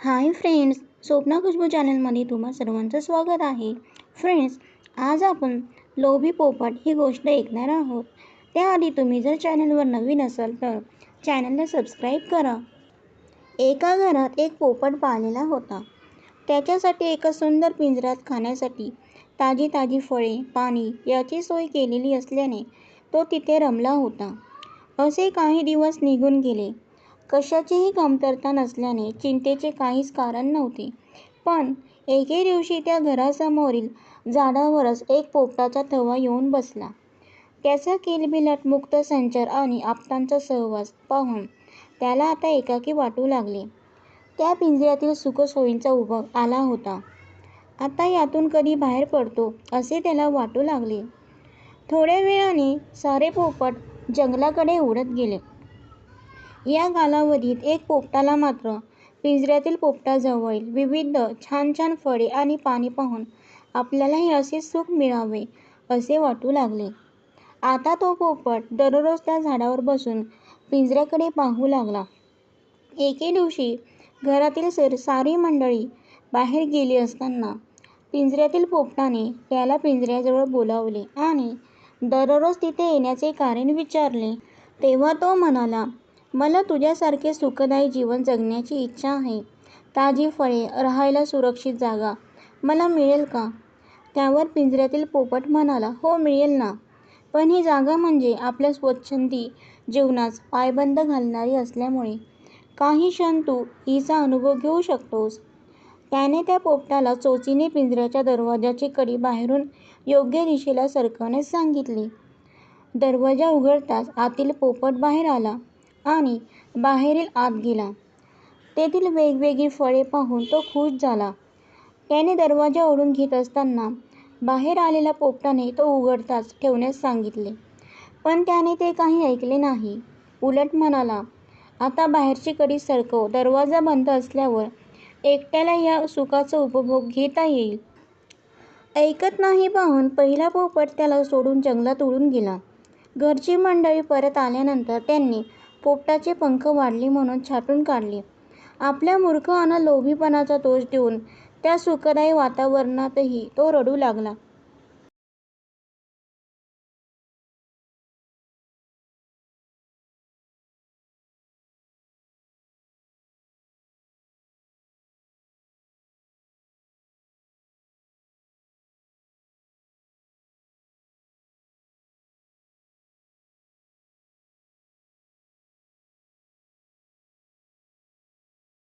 Hi friends Swapna Khushboo चॅनलमध्ये तुम्हा सर्वांचं स्वागत आहे. फ्रेंड्स आज आपण लोभी पोपट ही गोष्ट ऐकणार आहोत. त्याआधी तुम्ही जर चॅनलवर नवीन असाल तर चॅनलला सबस्क्राईब करा. एका घरात एक पोपट पाळलेला होता. त्याच्यासाठी एका सुंदर पिंजऱ्यात खाण्यासाठी ताजी ताजी फळे पाणी याची सोय केलेली असल्याने तो तिथे रमला होता. असे काही दिवस निघून गेले. कशाचीही कमतरता नसल्याने चिंतेचे काहीच कारण नव्हते. पण एके दिवशी त्या घरासमोरील झाडावरच एक पोपटाचा थवा येऊन बसला. त्याचा किलबिलाट मुक्त संचार आणि आपटांचा सहवास पाहून त्याला आता एकाकी वाटू लागले. त्या पिंजऱ्यातील सुखसोयींचा उभं आला होता. आता यातून कधी बाहेर पडतो असे त्याला वाटू लागले. थोड्या वेळाने सारे पोपट जंगलाकडे उडत गेले. या कालावधीत एक पोपटाला मात्र पिंजऱ्यातील पोपटाजवळील विविध छान छान फळे आणि पाणी पाहून आपल्यालाही असे सुख मिळावे असे वाटू लागले. आता तो पोपट दररोज त्या झाडावर बसून पिंजऱ्याकडे पाहू लागला. एके दिवशी घरातील सर सारी मंडळी बाहेर गेली असताना पिंजऱ्यातील पोपटाने त्याला पिंजऱ्याजवळ बोलावले आणि दररोज तिथे येण्याचे कारण विचारले. तेव्हा तो म्हणाला मला तुझ्यासारखे सुखदायी जीवन जगण्याची इच्छा आहे. ताजी फळे राहायला सुरक्षित जागा. मला मिळेल का? त्यावर पिंजऱ्यातील पोपट म्हणाला हो मिळेल ना. पण ही जागा म्हणजे आपल्या स्वच्छंदी जीवनास पायबंद घालणारी असल्यामुळे. काही क्षण तू हिचा अनुभव घेऊ शकतोस. त्याने त्या पोपटाला चोचीने पिंजऱ्याच्या दरवाजाची कडी बाहेरून योग्य दिशेला सरकवण्यास सांगितले. दरवाजा उघडताच आतील पोपट बाहेर आला. आणि बाहेरील आत गेला. तेथील वेगवेगळी फळे पाहून तो खुश झाला. त्याने दरवाजा ओढून घेत असताना बाहेर आलेल्या पोपटाने तो उघडताच ठेवण्यास सांगितले. पण त्याने ते काही ऐकले नाही. उलट म्हणाला आता बाहेरची कडी सरकव. दरवाजा बंद असल्यावर एकट्याला या सुखाचा उपभोग घेता येईल. ऐकत नाही पाहून पहिला पोपट त्याला सोडून जंगलात उडून गेला. घरची मंडळी परत आल्यानंतर त्यांनी पोपटाचे पंख वाढले म्हणून छाटून काढले. आपल्या मूर्ख अन लोभीपणाचा दोष देऊन त्या सुखदायी वातावरणातही तो रडू लागला.